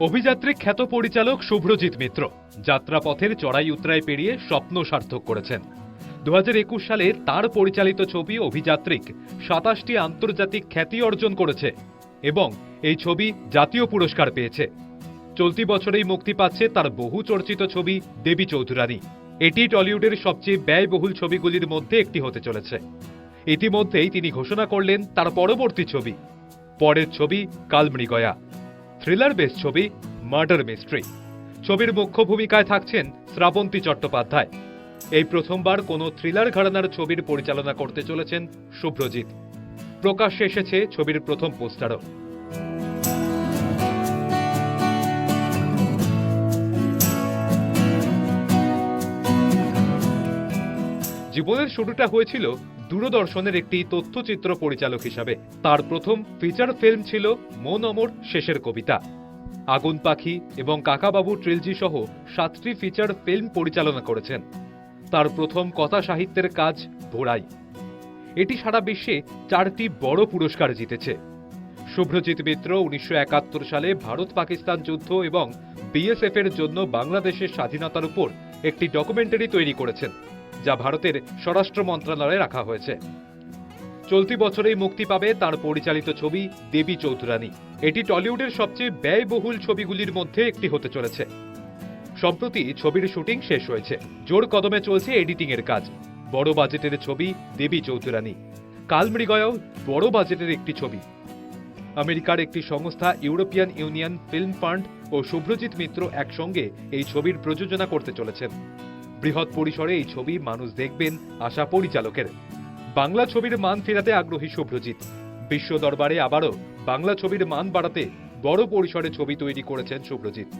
অভিযাত্রী খ্যাত পরিচালক শুভ্রজিৎ মিত্র যাত্রাপথের চড়াই উতরাই পেরিয়ে স্বপ্ন সার্থক করেছেন। দু হাজার একুশ সালে তার পরিচালিত ছবি অভিযাত্রিক সাতাশটি আন্তর্জাতিক খ্যাতি অর্জন করেছে এবং এই ছবি জাতীয় পুরস্কার পেয়েছে। চলতি বছরেই মুক্তি পাচ্ছে তার বহু চর্চিত ছবি দেবী চৌধুরানী। এটি টলিউডের সবচেয়ে ব্যয়বহুল ছবিগুলির মধ্যে একটি হতে চলেছে। ইতিমধ্যেই তিনি ঘোষণা করলেন তার পরবর্তী ছবি। পরের ছবি কালমৃগয়া। থ্রিলার বেস ছবি মার্ডার মিস্ট্রি ছবির মুখ্য ভূমিকায় থাকছেন শ্রাবন্তী চট্টোপাধ্যায়। এই প্রথমবার কোনো থ্রিলার ঘরানার ছবির পরিচালনা করতে চলেছেন শুভ্রজিৎ প্রকাশ্যে এসেছে ছবির প্রথম পোস্টারও। জীবনের শুরুটা হয়েছিল দূরদর্শনের একটি তথ্যচিত্র পরিচালক হিসাবে। তার প্রথম ফিচার ফিল্ম ছিল মন অমর শেষের কবিতা। আগুন পাখি এবং কাকাবাবু ট্রিলজি সহ সাতটি ফিচার ফিল্ম পরিচালনা করেছেন। তার প্রথম কথা সাহিত্যের কাজ, ভোড়াই। এটি সারা বিশ্বে চারটি বড় পুরস্কার জিতেছে। শুভ্রজিৎ মিত্র উনিশশো একাত্তর সালে ভারত পাকিস্তান যুদ্ধ এবং বিএসএফ এর জন্য বাংলাদেশের স্বাধীনতার উপর একটি ডকুমেন্টারি তৈরি করেছেন। যা ভারতের স্বরাষ্ট্র মন্ত্রণালয়ে রাখা হয়েছে। চলতি বছরেই মুক্তি পাবে তার পরিচালিত ছবি দেবী চৌধুরানী। এটি টলিউডের সবচেয়ে ব্যয়বহুল ছবিগুলির মধ্যে একটি হতে চলেছে। সম্প্রতি ছবির শুটিং শেষ হয়েছে। জোর কদমে চলছে এডিটিং এর কাজ। বড় বাজেটের ছবি দেবী চৌধুরানী। কালমৃগয়ও বড় বাজেটের একটি ছবি। আমেরিকার একটি সংস্থা ইউরোপিয়ান ইউনিয়ন ফিল্ম ফান্ড ও শুভ্রজিৎ মিত্র একসঙ্গে এই ছবির প্রযোজনা করতে চলেছেন। বৃহৎ পরিসরে এই ছবি মানুষ দেখবেন আশা পরিচালকের। বাংলা ছবির মান ফেরাতে আগ্রহী শুভ্রজিৎ। বিশ্ব দরবারে আবারও বাংলা ছবির মান বাড়াতে বড় পরিসরে ছবি তৈরি করেছেন শুভ্রজিৎ।